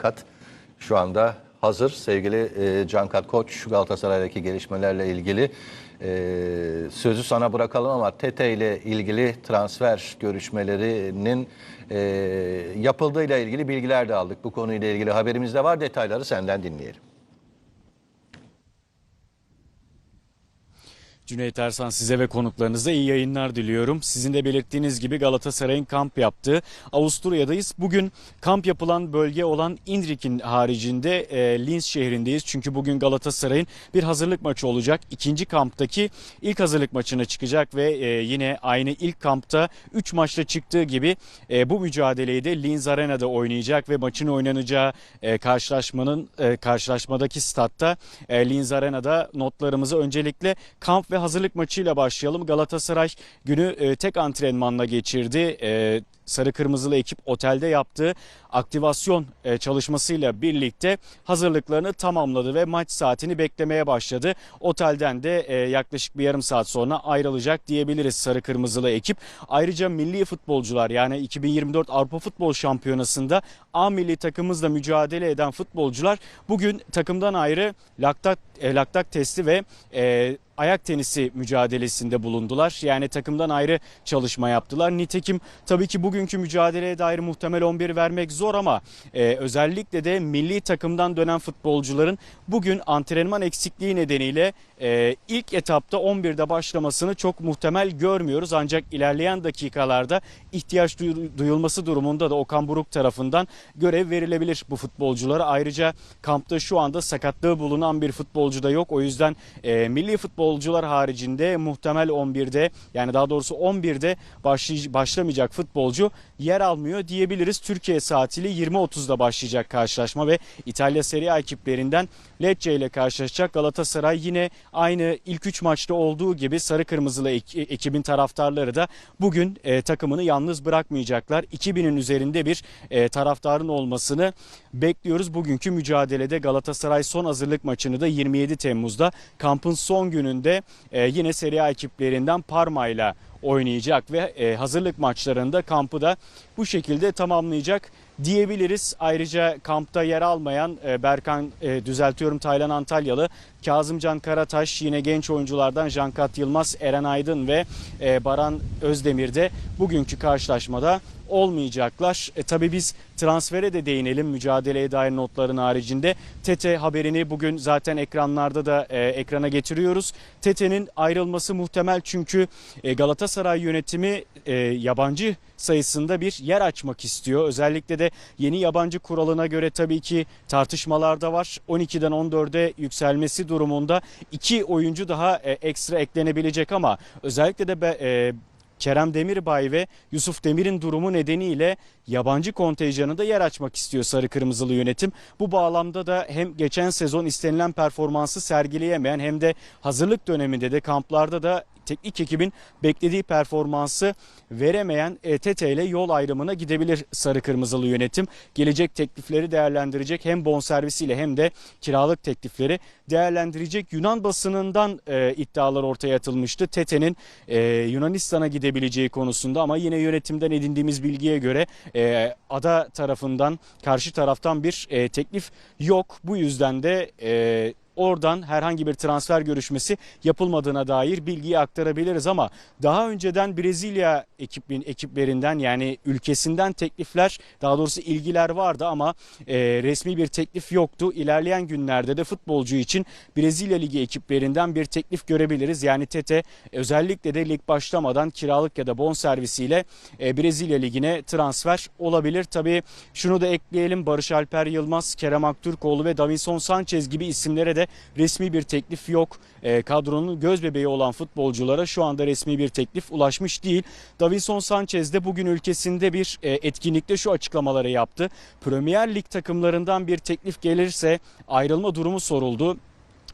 Kat şu anda hazır. Sevgili e, Cankat Koç Galatasaray'daki gelişmelerle ilgili e, sözü sana bırakalım ama Tete ile ilgili transfer görüşmelerinin e, yapıldığıyla ilgili bilgiler de aldık. Bu konuyla ilgili haberimiz de var. Detayları senden dinleyelim. Cüneyt Ersan size ve konuklarınıza iyi yayınlar diliyorum. Sizin de belirttiğiniz gibi Galatasaray'ın kamp yaptığı Avusturya'dayız. Bugün kamp yapılan bölge olan Indrik'in haricinde e, Linz şehrindeyiz. Çünkü bugün Galatasaray'ın bir hazırlık maçı olacak. İkinci kamptaki ilk hazırlık maçına çıkacak ve e, yine aynı ilk kampta 3 maçta çıktığı gibi e, bu mücadeleyi de Linz Arena'da oynayacak ve maçın oynanacağı e, karşılaşmanın e, karşılaşmadaki statta e, Linz Arena'da notlarımızı öncelikle kamp ve hazırlık maçıyla başlayalım. Galatasaray günü e, tek antrenmanla geçirdi. Sarı Kırmızılı ekip otelde yaptığı aktivasyon e, çalışmasıyla birlikte hazırlıklarını tamamladı ve maç saatini beklemeye başladı. Otelden de e, yaklaşık bir yarım saat sonra ayrılacak diyebiliriz Sarı Kırmızılı ekip. Ayrıca milli futbolcular yani 2024 Avrupa Futbol Şampiyonası'nda A milli takımımızla mücadele eden futbolcular bugün takımdan ayrı laktat, e, laktat testi ve e, ayak tenisi mücadelesinde bulundular. Yani takımdan ayrı çalışma yaptılar. Nitekim tabii ki bugünkü mücadeleye dair muhtemel 11 vermek zor ama e, özellikle de milli takımdan dönen futbolcuların bugün antrenman eksikliği nedeniyle e, ilk etapta 11'de başlamasını çok muhtemel görmüyoruz. Ancak ilerleyen dakikalarda ihtiyaç duyu- duyulması durumunda da Okan Buruk tarafından görev verilebilir bu futbolculara. Ayrıca kampta şu anda sakatlığı bulunan bir futbolcu da yok. O yüzden e, milli futbolcular haricinde muhtemel 11'de yani daha doğrusu 11'de başlay- başlamayacak futbolcu yer almıyor diyebiliriz. Türkiye saatiyle 20.30'da başlayacak karşılaşma ve İtalya Serie A ekiplerinden Lecce ile karşılaşacak. Galatasaray yine aynı ilk 3 maçta olduğu gibi sarı kırmızılı ek- ekibin taraftarları da bugün e, takımını yalnız bırakmayacaklar. 2000'in üzerinde bir e, taraftarın olmasını bekliyoruz. Bugünkü mücadelede Galatasaray son hazırlık maçını da 27 Temmuz'da kampın son gününde e, yine Serie A ekiplerinden Parma ile oynayacak ve e, hazırlık maçlarında kampı da bu şekilde tamamlayacak diyebiliriz. Ayrıca kampta yer almayan e, Berkan e, düzeltiyorum Taylan Antalyalı, Kazımcan Karataş yine genç oyunculardan Jankat Yılmaz, Eren Aydın ve e, Baran Özdemir de bugünkü karşılaşmada olmayacaklar. E, tabii biz transfere de değinelim mücadeleye dair notların haricinde. Tete haberini bugün zaten ekranlarda da e, ekrana getiriyoruz. Tete'nin ayrılması muhtemel çünkü e, Galatasaray yönetimi e, yabancı sayısında bir yer açmak istiyor. Özellikle de yeni yabancı kuralına göre tabii ki tartışmalar da var. 12'den 14'e yükselmesi durumunda iki oyuncu daha e, ekstra eklenebilecek ama özellikle de be- e, Kerem Demirbay ve Yusuf Demir'in durumu nedeniyle yabancı kontenjanında yer açmak istiyor Sarı Kırmızılı yönetim. Bu bağlamda da hem geçen sezon istenilen performansı sergileyemeyen hem de hazırlık döneminde de kamplarda da teknik ekibin beklediği performansı veremeyen ETT ile yol ayrımına gidebilir Sarı Kırmızılı yönetim. Gelecek teklifleri değerlendirecek hem bonservisiyle hem de kiralık teklifleri değerlendirecek. Yunan basınından e, iddialar ortaya atılmıştı. Tete'nin e, Yunanistan'a gidebileceği konusunda ama yine yönetimden edindiğimiz bilgiye göre e, ada tarafından karşı taraftan bir e, teklif yok. Bu yüzden de e, oradan herhangi bir transfer görüşmesi yapılmadığına dair bilgiyi aktarabiliriz ama daha önceden Brezilya ekibin ekiplerinden yani ülkesinden teklifler daha doğrusu ilgiler vardı ama e, resmi bir teklif yoktu. İlerleyen günlerde de futbolcu için Brezilya Ligi ekiplerinden bir teklif görebiliriz. Yani Tete özellikle de lig başlamadan kiralık ya da bon servisiyle e, Brezilya Ligi'ne transfer olabilir. Tabii şunu da ekleyelim Barış Alper Yılmaz, Kerem Aktürkoğlu ve Davinson Sanchez gibi isimlere de resmi bir teklif yok. E, kadronun göz bebeği olan futbolculara şu anda resmi bir teklif ulaşmış değil. Davinson Sanchez de bugün ülkesinde bir e, etkinlikte şu açıklamaları yaptı. Premier Lig takımlarından bir teklif gelirse ayrılma durumu soruldu.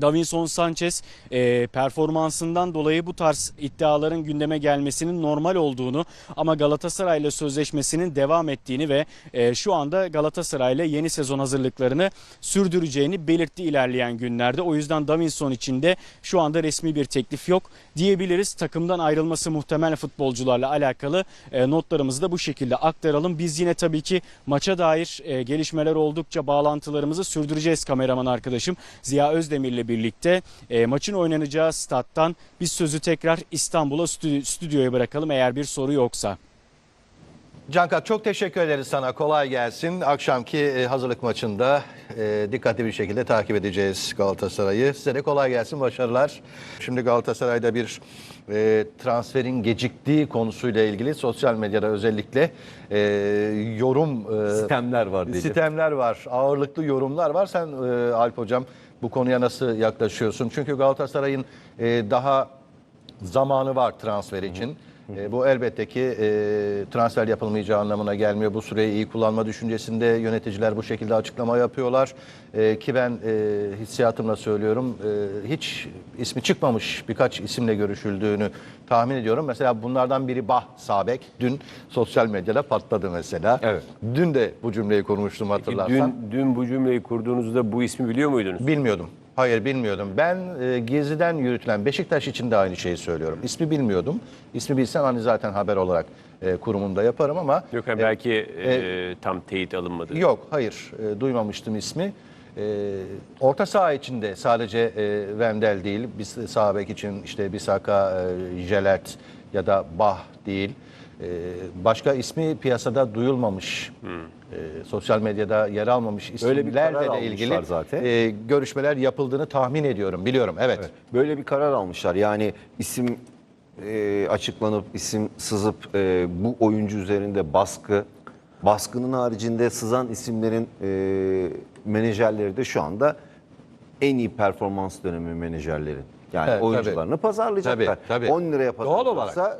Davinson Sanchez e, performansından dolayı bu tarz iddiaların gündeme gelmesinin normal olduğunu ama Galatasaray'la sözleşmesinin devam ettiğini ve e, şu anda Galatasaray'la yeni sezon hazırlıklarını sürdüreceğini belirtti ilerleyen günlerde. O yüzden Davinson için de şu anda resmi bir teklif yok diyebiliriz. Takımdan ayrılması muhtemel futbolcularla alakalı e, notlarımızı da bu şekilde aktaralım. Biz yine tabii ki maça dair e, gelişmeler oldukça bağlantılarımızı sürdüreceğiz kameraman arkadaşım Ziya Özdemir'le birlikte. E, maçın oynanacağı stat'tan biz sözü tekrar İstanbul'a stü- stüdyoya bırakalım eğer bir soru yoksa. Cankat çok teşekkür ederiz sana. Kolay gelsin. Akşamki e, hazırlık maçında e, dikkatli bir şekilde takip edeceğiz Galatasaray'ı. Size de kolay gelsin. Başarılar. Şimdi Galatasaray'da bir e, transferin geciktiği konusuyla ilgili sosyal medyada özellikle e, yorum e, Sistemler var dedi. Sistemler var, ağırlıklı yorumlar var. Sen e, Alp Hocam bu konuya nasıl yaklaşıyorsun? Çünkü Galatasaray'ın e, daha zamanı var transfer için. E, bu elbette ki e, transfer yapılmayacağı anlamına gelmiyor. Bu süreyi iyi kullanma düşüncesinde yöneticiler bu şekilde açıklama yapıyorlar. E, ki ben e, hissiyatımla söylüyorum e, hiç ismi çıkmamış birkaç isimle görüşüldüğünü tahmin ediyorum. Mesela bunlardan biri Bah Sabek. Dün sosyal medyada patladı mesela. Evet. Dün de bu cümleyi kurmuştum hatırlarsan. Dün, dün bu cümleyi kurduğunuzda bu ismi biliyor muydunuz? Bilmiyordum. Hayır bilmiyordum. Ben e, geziden yürütülen Beşiktaş için de aynı şeyi söylüyorum. İsmi bilmiyordum. İsmi bilsem hani zaten haber olarak e, kurumunda yaparım ama Yok yani belki e, tam teyit alınmadı. yok hayır e, duymamıştım ismi. E, orta saha için de sadece e, Vendel değil. Biz sağ bek için işte Bisaka, e, Jelert ya da Bah değil. E, başka ismi piyasada duyulmamış. e, sosyal medyada yer almamış isimlerle de ilgili zaten. e, görüşmeler yapıldığını tahmin ediyorum. Biliyorum evet. Böyle bir karar almışlar. Yani isim e, açıklanıp isim sızıp e, bu oyuncu üzerinde baskı, baskının haricinde sızan isimlerin e, menajerleri de şu anda en iyi performans dönemi menajerleri. Yani Evet, oyuncularını pazarlayacaklar. Tabii, tabii. 10 liraya Doğal pazarlarsa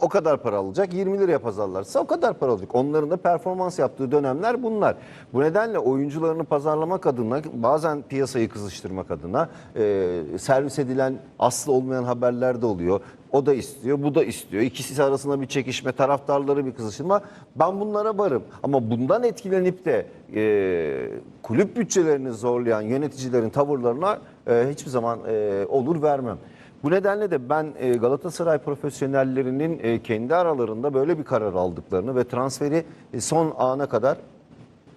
o kadar para alacak. 20 liraya pazarlarsa o kadar para alacak. Onların da performans yaptığı dönemler bunlar. Bu nedenle oyuncularını pazarlamak adına bazen piyasayı kızıştırmak adına e, servis edilen aslı olmayan haberler de oluyor. O da istiyor, bu da istiyor. İkisi arasında bir çekişme, taraftarları bir kızıştırma. Ben bunlara varım. Ama bundan etkilenip de e, kulüp bütçelerini zorlayan yöneticilerin tavırlarına e, hiçbir zaman e, olur vermem. Bu nedenle de ben e, Galatasaray profesyonellerinin e, kendi aralarında böyle bir karar aldıklarını ve transferi e, son ana kadar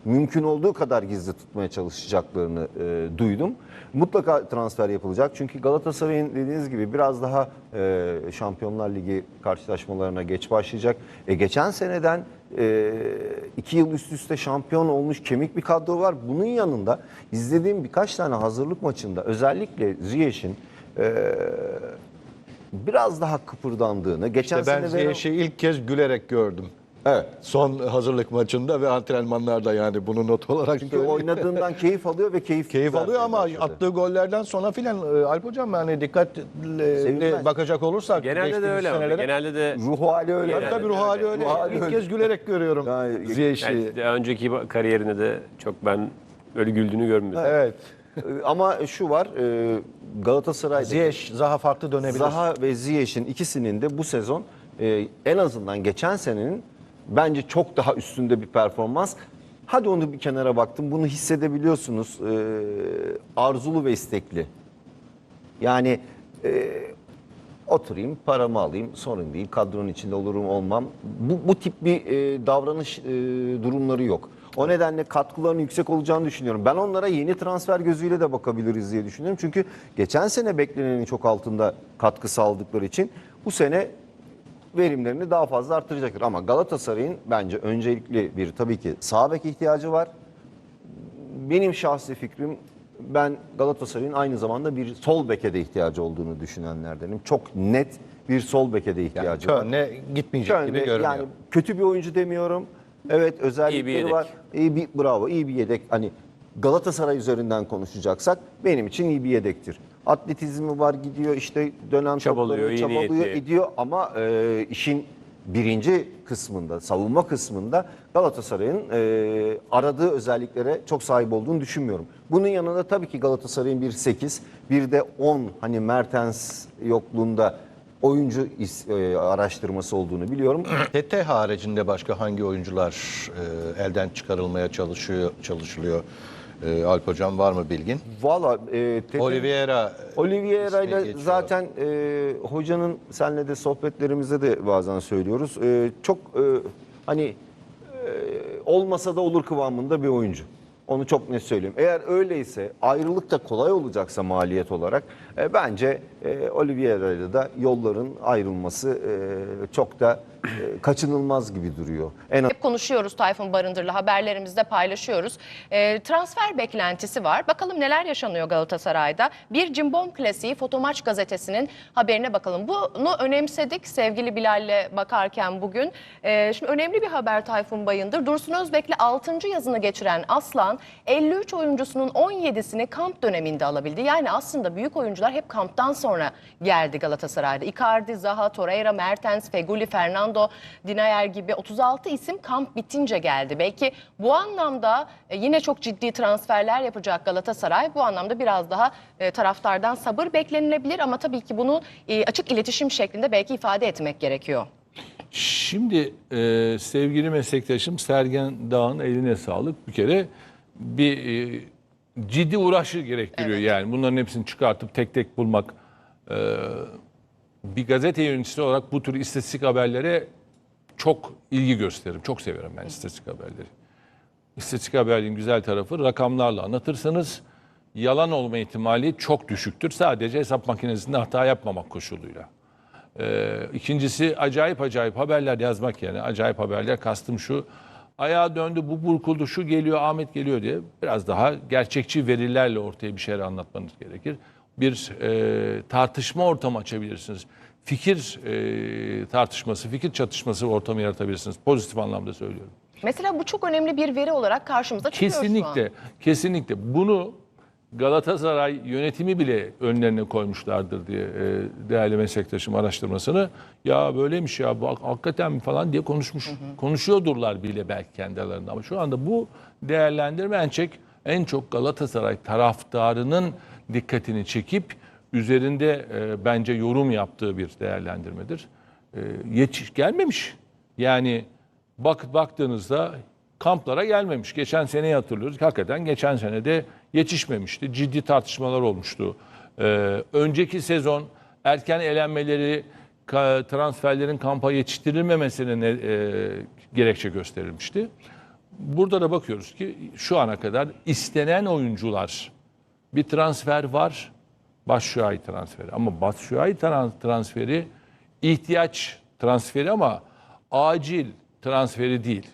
mümkün olduğu kadar gizli tutmaya çalışacaklarını e, duydum. Mutlaka transfer yapılacak. Çünkü Galatasaray'ın dediğiniz gibi biraz daha e, Şampiyonlar Ligi karşılaşmalarına geç başlayacak. E, geçen seneden e, iki yıl üst üste şampiyon olmuş kemik bir kadro var. Bunun yanında izlediğim birkaç tane hazırlık maçında özellikle Ziyech'in e, biraz daha kıpırdandığını, geçen İşte ben sene veren- Ziyech'i ilk kez gülerek gördüm. Evet. Son hazırlık maçında ve antrenmanlarda yani bunu not olarak Çünkü söyleyeyim. oynadığından keyif alıyor ve keyif Keyif alıyor ama başladı. attığı gollerden sonra filan e, Alp Hocam yani dikkatli Sevinmez. bakacak olursak Genelde de öyle senelere- Genelde de ruh hali öyle. Tabii tabii ruh hali öyle. Ruh hali İlk öyle. kez gülerek görüyorum Yani- Ziyech'i. yani daha önceki kariyerinde de çok ben öyle güldüğünü görmedim. Evet. Ee, Ama şu var e, Galatasaray'da Ziyech daha farklı dönebilir. Zaha ve Ziyech'in ikisinin de bu sezon e, en azından geçen senenin bence çok daha üstünde bir performans. Hadi onu bir kenara baktım. Bunu hissedebiliyorsunuz. E, arzulu ve istekli. Yani e, oturayım, paramı alayım, sorun değil. Kadronun içinde olurum olmam. Bu, bu tip bir e, davranış e, durumları yok. O nedenle katkılarının yüksek olacağını düşünüyorum. Ben onlara yeni transfer gözüyle de bakabiliriz diye düşünüyorum. Çünkü geçen sene beklenenin çok altında katkı sağladıkları için bu sene verimlerini daha fazla artıracaktır. Ama Galatasaray'ın bence öncelikli bir tabii ki sağ bek ihtiyacı var benim şahsi fikrim ben Galatasaray'ın aynı zamanda bir sol beke de ihtiyacı olduğunu düşünenlerdenim. Çok net bir sol beke de yani ihtiyacı var. Köln'e gitmeyecek Köln'de gibi görünüyor. Yani kötü bir oyuncu demiyorum. Evet İyi bir özellikleri yedek. var. İyi bir bravo, iyi bir yedek. Hani Galatasaray üzerinden konuşacaksak benim için iyi bir yedektir. Atletizmi var gidiyor işte dönen Çabalıyor, topları iyi çabalıyor niyetli. ediyor ama e, işin birinci kısmında, savunma kısmında Galatasaray'ın e, aradığı özelliklere çok sahip olduğunu düşünmüyorum. Bunun yanında tabii ki Galatasaray'ın bir 8, bir de 10 hani Mertens yokluğunda oyuncu is- e, araştırması olduğunu biliyorum. TT haricinde başka hangi oyuncular e, elden çıkarılmaya çalışıyor çalışılıyor? E, Alp Hocam var mı bilgin? Valla e, Tete- Oliveira Oliveira ismi ile geçiyor. zaten e, hocanın senle de sohbetlerimizde de bazen söylüyoruz. E, çok e, hani e, olmasa da olur kıvamında bir oyuncu. Onu çok net söyleyeyim. Eğer öyleyse ayrılık da kolay olacaksa maliyet olarak e, bence e, Oliveira ile de yolların ayrılması e, çok da e, kaçınılmaz gibi duruyor. En Hep konuşuyoruz Tayfun Barındır'la haberlerimizde paylaşıyoruz. Ee, transfer beklentisi var. Bakalım neler yaşanıyor Galatasaray'da. Bir Cimbom klasiği Fotomaç gazetesinin haberine bakalım. Bunu önemsedik sevgili Bilal'le bakarken bugün. Ee, şimdi önemli bir haber Tayfun Bayındır. Dursun Özbek'le 6. yazını geçiren Aslan 53 oyuncusunun 17'sini kamp döneminde alabildi. Yani aslında büyük oyuncular hep kamptan sonra geldi Galatasaray'da. Icardi, Zaha, Torreira, Mertens, Feguli, Fernando, Dinayer gibi 36 isim kamp bitince geldi. Belki bu anlamda e, yine çok ciddi transferler yapacak Galatasaray. Bu anlamda biraz daha e, taraftardan sabır beklenilebilir ama tabii ki bunu e, açık iletişim şeklinde belki ifade etmek gerekiyor. Şimdi e, sevgili meslektaşım Sergen Dağ'ın eline sağlık. Bir kere bir e, ciddi uğraşı gerektiriyor yani. Bunların hepsini çıkartıp tek tek bulmak. E, bir gazete yöneticisi olarak bu tür istatistik haberlere çok ilgi gösteririm. Çok severim ben istatistik haberleri. İstatistik haberlerin güzel tarafı rakamlarla anlatırsanız yalan olma ihtimali çok düşüktür. Sadece hesap makinesinde hata yapmamak koşuluyla. Ee, ikincisi acayip acayip haberler yazmak yani acayip haberler kastım şu ayağa döndü bu burkuldu şu geliyor Ahmet geliyor diye biraz daha gerçekçi verilerle ortaya bir şeyler anlatmanız gerekir. Bir e, tartışma ortamı açabilirsiniz. Fikir e, tartışması, fikir çatışması ortamı yaratabilirsiniz. Pozitif anlamda söylüyorum. Mesela bu çok önemli bir veri olarak karşımıza çıkıyor şu an. Kesinlikle, kesinlikle. Bunu Galatasaray yönetimi bile önlerine koymuşlardır diye e, değerli meslektaşım araştırmasını. Ya böyleymiş ya bu hak- hakikaten mi falan diye konuşmuş. Konuşuyordurlar bile belki kendi aralarında ama şu anda bu değerlendirme en çok, en çok Galatasaray taraftarının dikkatini çekip üzerinde e, bence yorum yaptığı bir değerlendirmedir. E, yetiş gelmemiş. Yani bak baktığınızda kamplara gelmemiş. Geçen seneyi hatırlıyoruz. Hakikaten geçen sene de yetişmemişti. Ciddi tartışmalar olmuştu. Ee, önceki sezon erken elenmeleri, ka- transferlerin kampa yetiştirilmemesine ne- e, gerekçe gösterilmişti. Burada da bakıyoruz ki şu ana kadar istenen oyuncular bir transfer var. Başşuay transferi. Ama Başşuay tran- transferi ihtiyaç transferi ama acil transferi değil.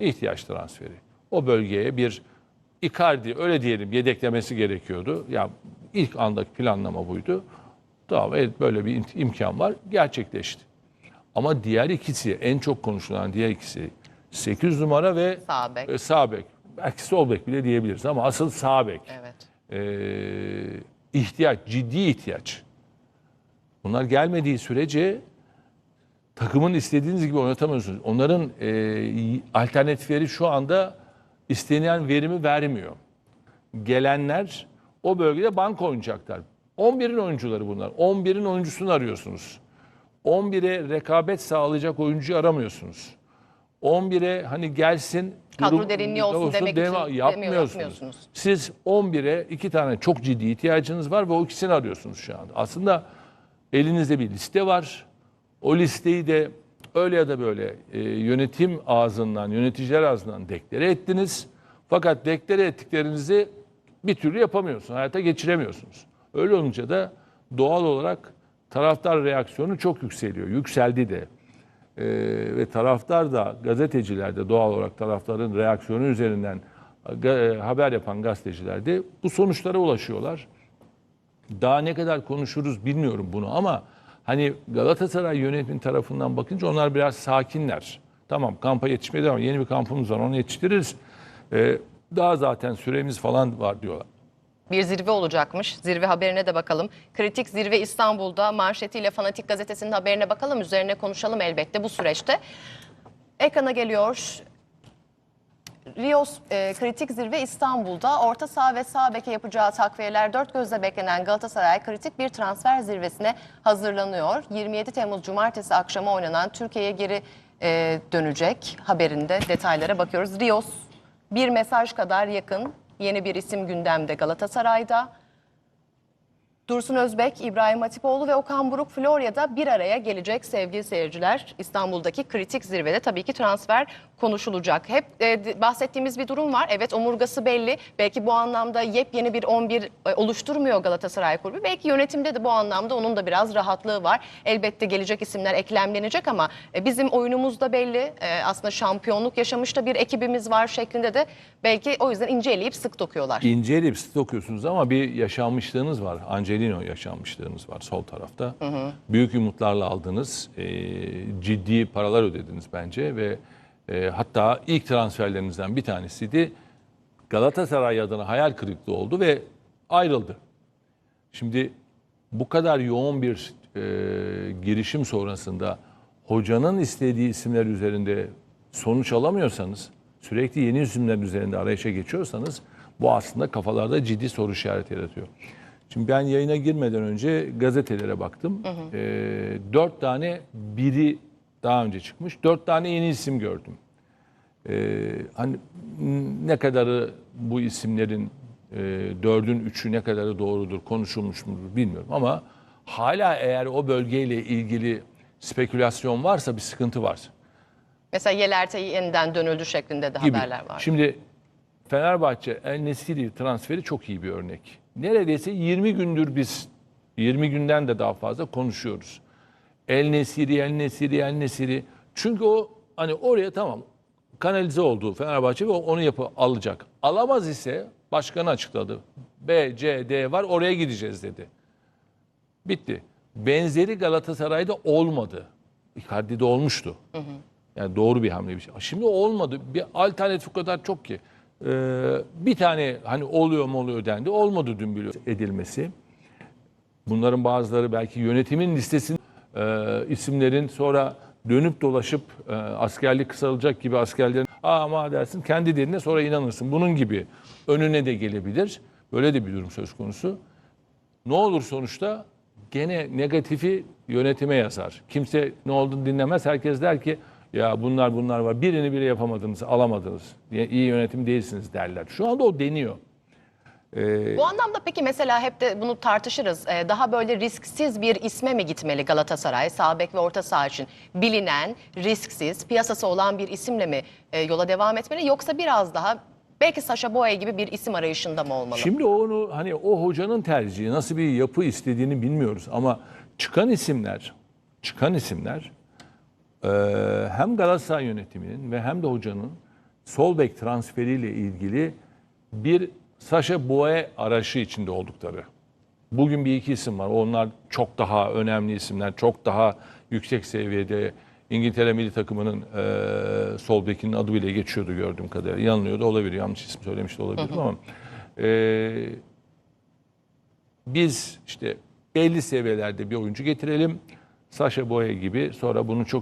İhtiyaç transferi. O bölgeye bir Icardi öyle diyelim yedeklemesi gerekiyordu. Ya ilk andaki planlama buydu. Tamam evet böyle bir im- imkan var. Gerçekleşti. Ama diğer ikisi en çok konuşulan diğer ikisi 8 numara ve Sağ bek. e, sağ bek. Belki sol bek bile diyebiliriz ama asıl sağ bek. Evet. Ee, ihtiyaç, ciddi ihtiyaç. Bunlar gelmediği sürece takımın istediğiniz gibi oynatamıyorsunuz. Onların e, alternatifleri şu anda istenilen verimi vermiyor. Gelenler o bölgede banka oynayacaklar. 11'in oyuncuları bunlar. 11'in oyuncusunu arıyorsunuz. 11'e rekabet sağlayacak oyuncuyu aramıyorsunuz. 11'e hani gelsin Kadro durum- derinliği olsun demek deme- için yapmıyorsunuz. yapmıyorsunuz. Siz 11'e iki tane çok ciddi ihtiyacınız var ve o ikisini arıyorsunuz şu anda. Aslında elinizde bir liste var. O listeyi de öyle ya da böyle e, yönetim ağzından, yöneticiler ağzından deklare ettiniz. Fakat deklare ettiklerinizi bir türlü yapamıyorsunuz, hayata geçiremiyorsunuz. Öyle olunca da doğal olarak taraftar reaksiyonu çok yükseliyor. Yükseldi de. Ee, ve taraftar da gazeteciler de doğal olarak taraftarın reaksiyonu üzerinden e, e, haber yapan gazeteciler de bu sonuçlara ulaşıyorlar. Daha ne kadar konuşuruz bilmiyorum bunu ama hani Galatasaray yönetim tarafından bakınca onlar biraz sakinler. Tamam kampa yetişmeye devam. Yeni bir kampımız var onu yetiştiririz. Ee, daha zaten süremiz falan var diyorlar. bir zirve olacakmış. Zirve haberine de bakalım. Kritik zirve İstanbul'da manşetiyle Fanatik Gazetesi'nin haberine bakalım. Üzerine konuşalım elbette bu süreçte. Ekrana geliyor. Rios e, kritik zirve İstanbul'da orta saha ve sağ beke yapacağı takviyeler dört gözle beklenen Galatasaray kritik bir transfer zirvesine hazırlanıyor. 27 Temmuz Cumartesi akşamı oynanan Türkiye'ye geri e, dönecek haberinde detaylara bakıyoruz. Rios bir mesaj kadar yakın yeni bir isim gündemde Galatasaray'da. Dursun Özbek, İbrahim Hatipoğlu ve Okan Buruk Florya'da bir araya gelecek sevgili seyirciler. İstanbul'daki kritik zirvede tabii ki transfer konuşulacak. Hep e, bahsettiğimiz bir durum var. Evet omurgası belli. Belki bu anlamda yepyeni bir 11 e, oluşturmuyor Galatasaray Kulübü. Belki yönetimde de bu anlamda onun da biraz rahatlığı var. Elbette gelecek isimler eklemlenecek ama e, bizim oyunumuz da belli. E, aslında şampiyonluk yaşamış da bir ekibimiz var şeklinde de belki o yüzden ince eleyip sık dokuyorlar. İnceleyip sık okuyorsunuz ama bir yaşanmışlığınız var. Angelino yaşanmışlığınız var sol tarafta. Büyük umutlarla aldınız. e, ciddi paralar ödediniz bence ve e, hatta ilk transferlerinizden bir tanesiydi. Galatasaray adına hayal kırıklığı oldu ve ayrıldı. Şimdi bu kadar yoğun bir e, girişim sonrasında hocanın istediği isimler üzerinde sonuç alamıyorsanız, sürekli yeni isimler üzerinde arayışa geçiyorsanız bu aslında kafalarda ciddi soru işareti yaratıyor. Şimdi ben yayına girmeden önce gazetelere baktım. E, dört tane biri daha önce çıkmış. Dört tane yeni isim gördüm. Ee, hani ne kadarı bu isimlerin e, dördün üçü ne kadarı doğrudur konuşulmuş mudur bilmiyorum ama hala eğer o bölgeyle ilgili spekülasyon varsa bir sıkıntı var Mesela Yelert'e yeniden dönüldü şeklinde de gibi. haberler var. Şimdi Fenerbahçe El Nesiri transferi çok iyi bir örnek. Neredeyse 20 gündür biz 20 günden de daha fazla konuşuyoruz. El Nesiri, El Nesiri, El Nesiri. Çünkü o hani oraya tamam kanalize oldu Fenerbahçe ve onu yapı alacak. Alamaz ise başkanı açıkladı. B, C, D var oraya gideceğiz dedi. Bitti. Benzeri Galatasaray'da olmadı. Icardi'de olmuştu. Yani doğru bir hamle bir şey. Şimdi olmadı. Bir alternatif kadar çok ki. Ee, bir tane hani oluyor mu oluyor dendi. Olmadı dün bile edilmesi. Bunların bazıları belki yönetimin listesinde e, isimlerin sonra dönüp dolaşıp e, askerlik kısalacak gibi askerlerin ama dersin kendi dediğine sonra inanırsın. Bunun gibi önüne de gelebilir. Böyle de bir durum söz konusu. Ne olur sonuçta gene negatifi yönetime yazar. Kimse ne olduğunu dinlemez. Herkes der ki ya bunlar bunlar var. Birini bile yapamadınız, alamadınız. diye iyi yönetim değilsiniz derler. Şu anda o deniyor. Bu anlamda peki mesela hep de bunu tartışırız. Ee, daha böyle risksiz bir isme mi gitmeli Galatasaray sağ bek ve orta saha için? Bilinen, risksiz, piyasası olan bir isimle mi e, yola devam etmeli yoksa biraz daha belki Sasha Boye gibi bir isim arayışında mı olmalı? Şimdi onu hani o hocanın tercihi nasıl bir yapı istediğini bilmiyoruz ama çıkan isimler çıkan isimler eee, hem Galatasaray yönetiminin ve hem de hocanın sol bek transferiyle ilgili bir Saşa Boye arayışı içinde oldukları. Bugün bir iki isim var. Onlar çok daha önemli isimler, çok daha yüksek seviyede İngiltere milli takımının eee sol bekinin adı bile geçiyordu gördüğüm kadarıyla. Yanılıyor da olabilir, yanlış isim söylemiş de olabilirim ama eee, biz işte belli seviyelerde bir oyuncu getirelim. Sasha Boye gibi sonra bunu çok